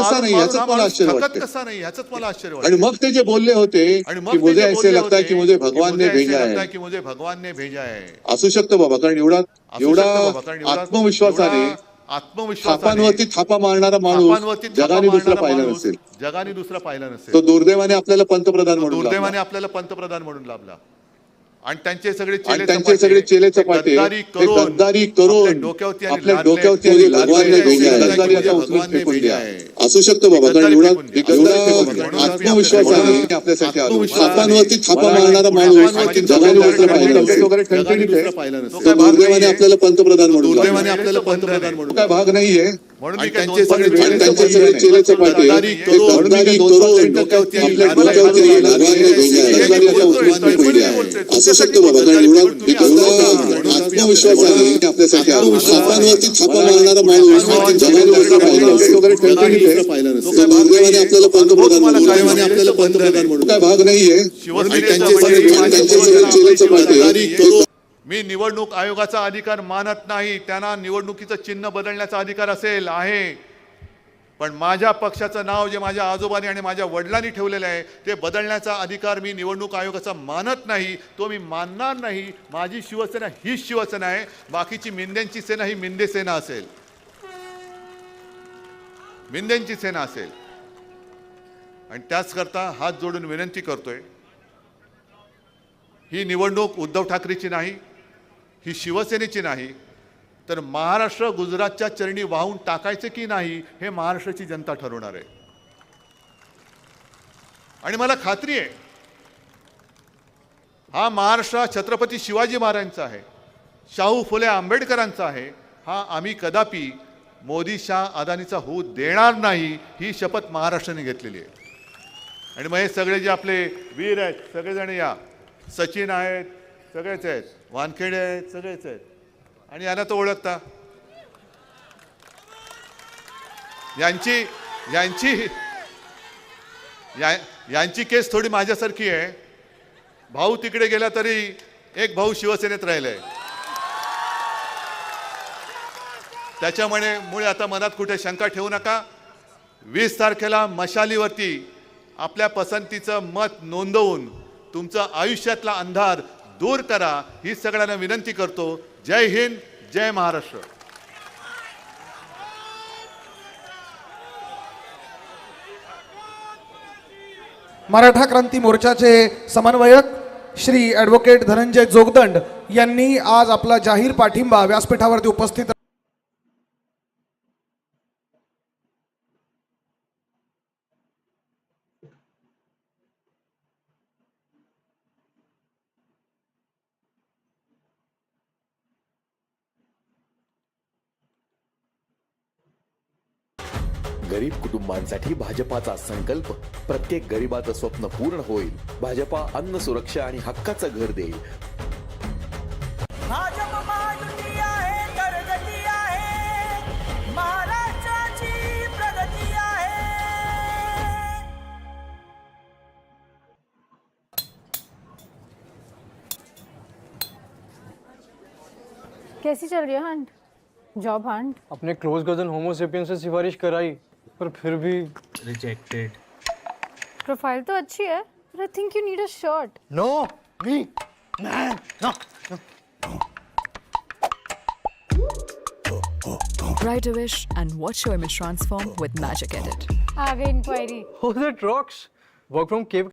कसा नाही याचं मला आश्चर्य वाटतं कसा नाही ह्याच मला आश्चर्य आणि मग ते जे बोलले होते की ते मुझे ऐसे लगता की मुझे भगवान ने भेजा लगता है है. की मुझे भगवान ने भेजा है. असू शकतं बाबा कारण एवढा एवढा आत्मविश्वासाने थापांवरती थापा मारणारा माणूस जगाने दुसरा पाहिला नसेल. जगाने दुसरा पाहिला तो नसेल दुर्दैवाने आपल्याला पंतप्रधान म्हणून. दुर्दैवाने आपल्याला पंतप्रधान म्हणून लाभला. आणि त्यांचे सगळे चेले त्यांचे सगळे चेले ते चपाटे गद्दारी ते करून डोक्यावरती आपल्या. डोक्यावरती भगवान है आहे है. असू शकतं बाबा कारण एवढा. एवढा आम्ही आत्मविश्वासाने आपल्यासाठी थापांवरती थापा मारणारा माणूस आहे. दुर्दैवाने आपल्याला पंतप्रधान म्हणून काय भाग नाहीये त्यांचे सगळे आपल्या. डोक्यावरती. असू शकतं बाबा कारण एवढा आपल्यासाठी थापांवरती थापा मारणारा माणूस आहे. आपल्याला पंतप्रधान आपल्याला काय भाग नाहीये त्यांचे म्हणजे मी निवडणूक आयोगाचा अधिकार मानत नाही. त्यांना निवडणुकीचं चिन्ह बदलण्याचा अधिकार असेल आहे. पण माझ्या पक्षाचं नाव जे माझ्या आजोबांनी आणि माझ्या वडिलांनी ठेवलेलं आहे ते बदलण्याचा अधिकार मी निवडणूक आयोगाचा मानत नाही तो मी मानणार नाही. माझी शिवसेना हीच शिवसेना आहे बाकीची मिंद्यांची सेना ही मिंदे सेना असेल. मिंद्यांची सेना असेल. आणि त्याचकरता हात जोडून विनंती करतोय ही निवडणूक उद्धव ठाकरेची नाही ही शिवसेनेची नाही तर महाराष्ट्र गुजरातच्या चरणी वाहून टाकायचे की नाही हे महाराष्ट्राची जनता ठरवणार आहे. आणि मला खात्री आहे हा महाराष्ट्र छत्रपती शिवाजी महाराजांचा आहे शाहू फुले आंबेडकरांचा आहे हा आम्ही कदापि मोदी शाह अदानीचा होऊ देणार नाही ही शपथ महाराष्ट्राने घेतलेली आहे. आणि मग हे सगळे जे आपले वीर आहेत सगळेजण या सचिन आहेत सगळेच आहेत वानखेडे आहेत सगळेच आहेत. आणि यांना तो ओळखता. यांची यांची या यांची केस थोडी माझ्यासारखी आहे. भाऊ तिकडे गेला तरी एक भाऊ शिवसेनेत राहिलाय. त्याच्यामुळे मुळे आता मनात कुठे शंका ठेवू नका. वीस तारखेला मशालीवरती आपल्या पसंतीचं मत नोंदवून तुमचं आयुष्यातला अंधार दूर करा ही सगळ्यांना विनंती करतो. जय हिंद जय महाराष्ट्र. मराठा क्रांती मोर्चाचे समन्वयक श्री ॲडव्होकेट धनंजय जोगदंड यांनी आज आपला जाहीर पाठिंबा व्यासपीठावरती उपस्थित गरीब कुटुंबांसाठी भाजपाचा संकल्प प्रत्येक गरीबाचं स्वप्न पूर्ण होईल. भाजपा अन्न सुरक्षा आणि हक्काचं घर देईल. कैसी चल रही है हंट? Job hunt? अपने क्लोज कजन होमोसेपियन से सिफारिश कराई। पर फिर भी रिजेक्टेड प्रोफाइल तो अच्छी है but I think you need a shirt no me man no Write a wish and watch your image transform with Magic Edit. आ गई इंक्वायरी हो that rocks work from cave